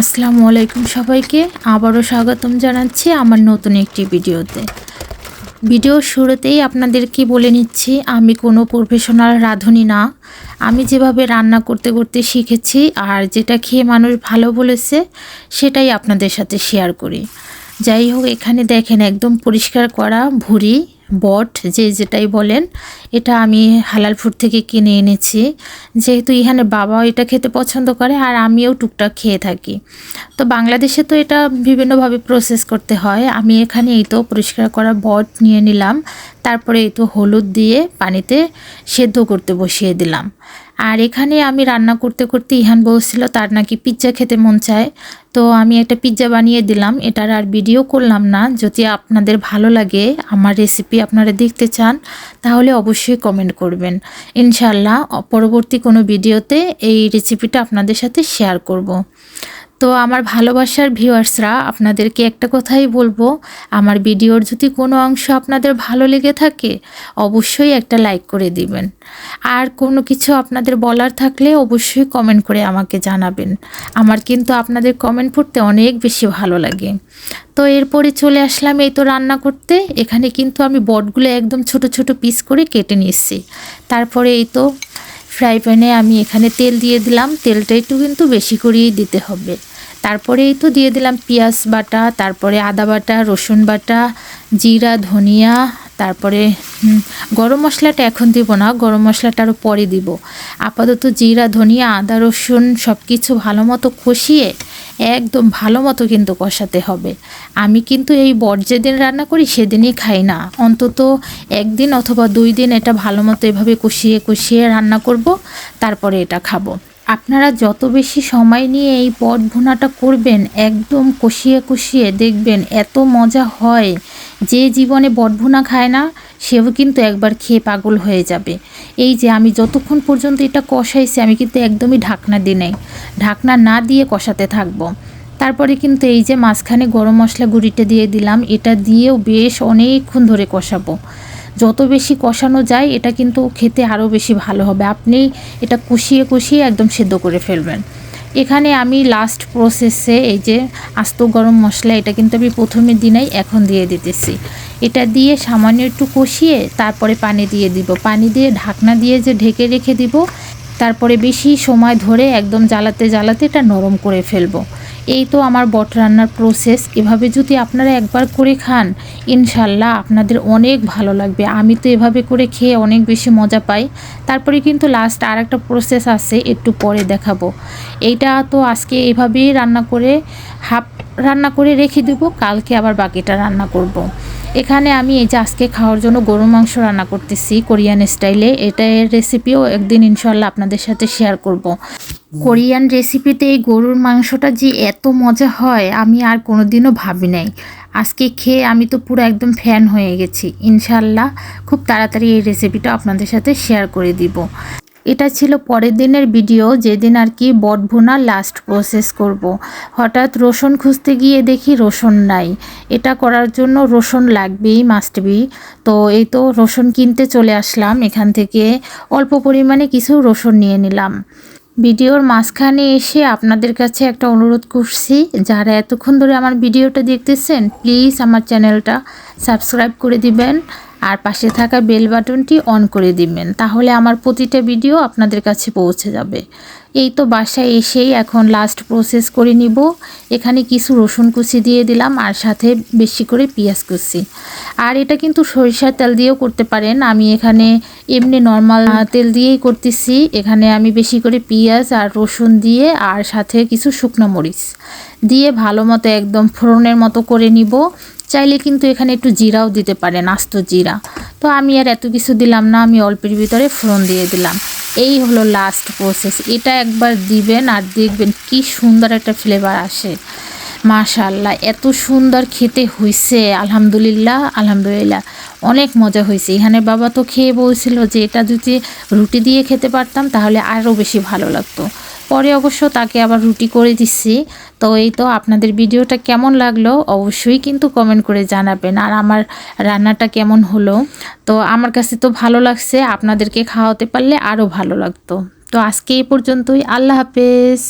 আসসালামু আলাইকুম সবাইকে। আবারও স্বাগতম জানাচ্ছি আমার নতুন একটি ভিডিওতে। ভিডিওর শুরুতেই আপনাদেরকে বলে নিচ্ছি, আমি কোনো প্রফেশনাল রাঁধুনি না। আমি যেভাবে রান্না করতে করতে শিখেছি আর যেটা খেয়ে মানুষ ভালো বলেছে, সেটাই আপনাদের সাথে শেয়ার করি। যাই হোক, এখানে দেখেন একদম পরিষ্কার করা ভুড়ি। বট, যে যেটাই বলেন, এটা আমি হালাল ফুড থেকে কিনে এনেছি। যেহেতু এখানে বাবা এটা খেতে পছন্দ করে, আর আমিও টুকটাক খেয়ে থাকি। তো বাংলাদেশে তো এটা বিভিন্নভাবে প্রসেস করতে হয়। আমি এখানে এই তো পরিষ্কার করা বট নিয়ে নিলাম। তারপরে এই তো হলুদ দিয়ে পানিতে সেদ্ধ করতে বসিয়ে দিলাম। আর এখানে আমি রান্না করতে করতে ইহান বলছিল, তার নাকি পিৎজা খেতে মন চায়। তো আমি একটা পিৎজা বানিয়ে দিলাম। এটার আর ভিডিও করলাম না। যদি আপনাদের ভালো লাগে আমার রেসিপি আপনারা দেখতে চান, তাহলে অবশ্যই কমেন্ট করবেন। ইনশাল্লাহ পরবর্তী কোনো ভিডিওতে এই রেসিপিটা আপনাদের সাথে শেয়ার করব। তো আমার ভালোবাসার ভিউয়ার্সরা, আপনাদেরকে একটা কথাই বলব, আমার ভিডিওর যদি কোনো অংশ আপনাদের ভালো লেগে থাকে, অবশ্যই একটা লাইক করে দিবেন। আর কোনো কিছু আপনাদের বলার থাকলে অবশ্যই কমেন্ট করে আমাকে জানাবেন। আমার কিন্তু আপনাদের কমেন্ট পড়তে অনেক বেশি ভালো লাগে। তো এরপরে চলে আসলাম এই তো রান্না করতে। এখানে কিন্তু আমি বটগুলো একদম ছোট ছোট পিস করে কেটে নিয়েছি। তারপরে এই তো ফ্রাই প্যানে আমি এখানে তেল দিয়ে দিলাম। তেলটা একটু কিন্তু বেশি করেই দিতে হবে। তারপরে এই তো দিয়ে দিলাম পেঁয়াজ বাটা, তারপরে আদা বাটা, রসুন বাটা, জিরা, ধনিয়া, তারপরে গরম মশলাটা এখন দিব না, গরম মশলাটা আরও পরে দিব। আপাতত জিরা, ধনিয়া, আদা, রসুন সব কিছু ভালো মতো কষিয়ে একদম ভালো মতো কিন্তু কষাতে হবে। আমি কিন্তু এই বট যেদিন রান্না করি সেদিনই খাই না। অন্তত একদিন অথবা দুই দিন এটা ভালো মতো এভাবে কষিয়ে কষিয়ে রান্না করব, তারপরে এটা খাব। আপনারা যত বেশি সময় নিয়ে এই পট ভুনাটা করবেন, একদম কষিয়ে কষিয়ে দেখবেন এত মজা হয়। যে জীবনে বটভুনা খায় না, সেও কিন্তু একবার খেয়ে পাগল হয়ে যাবে। এই যে আমি যতক্ষণ পর্যন্ত এটা কষাইছি, আমি কিন্তু একদমই ঢাকনা দিই নাই। ঢাকনা না দিয়ে কষাতে থাকব। তারপরে কিন্তু এই যে মাঝখানে গরম মশলা গুঁড়িটা দিয়ে দিলাম, এটা দিয়েও বেশ অনেকক্ষণ ধরে কষাবো। যত বেশি কষানো যায়, এটা কিন্তু খেতে আরও বেশি ভালো হবে। আপনি এটা কষিয়ে কষিয়ে একদম সেদ্ধ করে ফেলবেন। এখানে আমি লাস্ট প্রসেসে এই যে আস্ত গরম মশলা, এটা কিন্তু আমি প্রথমে দিনেই এখন দিয়ে দিতেছি। এটা দিয়ে সামান্য একটু কষিয়ে তারপরে পানি দিয়ে দিব। পানি দিয়ে ঢাকনা দিয়ে যে ঢেকে রেখে দিব, তারপরে বেশি সময় ধরে একদম জ্বালাতে জ্বালাতে এটা নরম করে ফেলব। এই তো আমার বট রান্নার প্রসেস এভাবে যদি আপনারা একবার করে খান, ইনশাল্লাহ আপনাদের অনেক ভালো লাগবে। আমি তো এভাবে করে খেয়ে অনেক বেশি মজা পাই। তারপরে কিন্তু লাস্ট আর একটা প্রসেস আছে, একটু পরে দেখাবো। এইটা তো আজকে এভাবেই রান্না করে, হাফ রান্না করে রেখে দেবো, কালকে আবার বাকিটা রান্না করব। এখানে আমি এই যে আজকে খাওয়ার জন্য গরু মাংস রান্না করতেছি কোরিয়ান স্টাইলে। এটা এর রেসিপিও একদিন ইনশাল্লাহ আপনাদের সাথে শেয়ার করব। কোরিয়ান রেসিপিতে এই গরুর মাংসটা যে এত মজা হয়, আমি আর কোনোদিনও ভাবি নাই। আজকে খেয়ে আমি তো পুরো একদম ফ্যান হয়ে গেছি। ইনশাল্লাহ খুব তাড়াতাড়ি এই রেসিপিটা আপনাদের সাথে শেয়ার করে দিব। এটা ছিল পরের দিনের ভিডিও, যেদিন আর কি বট ভুনা লাস্ট প্রসেস করব। হঠাৎ রসুন খুঁজতে গিয়ে দেখি রসুন নাই। এটা করার জন্য রসুন লাগবেই মাস্ট বি তো এই তো রসুন কিনতে চলে আসলাম। এখান থেকে অল্প পরিমাণে কিছু রসুন নিয়ে নিলাম। ভিডিওর মাঝখানে এসে আপনাদের কাছে একটা অনুরোধ করছি, যারা এতক্ষণ ধরে আমার ভিডিওটা দেখতেছেন প্লিজ আমার চ্যানেলটা সাবস্ক্রাইব করে দিবেন। আর পাশে থাকা বেল বাটনটি অন করে দিবেন, তাহলে আমার প্রতিটা ভিডিও আপনাদের কাছে পৌঁছে যাবে। এই তো বাসায় এসেই এখন লাস্ট প্রসেস করে নিব। এখানে কিছু রসুন কুচি দিয়ে দিলাম আর সাথে বেশি করে পেঁয়াজ কুচি। আর এটা কিন্তু সরিষার তেল দিয়েও করতে পারেন। আমি এখানে এমনি নর্মাল তেল দিয়েই করতেছি। এখানে আমি বেশি করে পেঁয়াজ আর রসুন দিয়ে আর সাথে কিছু শুকনো মরিচ দিয়ে ভালো মতো একদম ফোড়নের মতো করে নিব। চাইলে কিন্তু এখানে একটু জিরাও দিতে পারেন, আস্ত জিরা। তো আমি আর এত কিছু দিলাম না, আমি অল্পের ভিতরে ফোড়ন দিয়ে দিলাম। এই হলো লাস্ট প্রসেস এটা একবার দিবেন আর দেখবেন কি সুন্দর একটা ফ্লেভার আসে। মাশাল্লাহ এত সুন্দর খেতে হয়েছে আলহামদুলিল্লাহ আলহামদুলিল্লাহ। অনেক মজা হয়েছে এখানে বাবা তো খেয়ে বলছিল যে, এটা যদি রুটি দিয়ে খেতে পারতাম তাহলে আরও বেশি ভালো লাগতো। পরে অবশ্য তাকে আবার রুটি করে দিচ্ছি তো এই তো আপনাদের ভিডিওটা কেমন লাগল অবশ্যই কিন্তু কমেন্ট করে জানাবেন। আর আমার রান্নাটা কেমন হলো? তো আমার কাছে তো ভালো লাগছে, আপনাদেরকে খাওয়াতে পারলে আরও ভালো লাগতো। তো আজকে এই পর্যন্তই, আল্লাহ হাফেজ।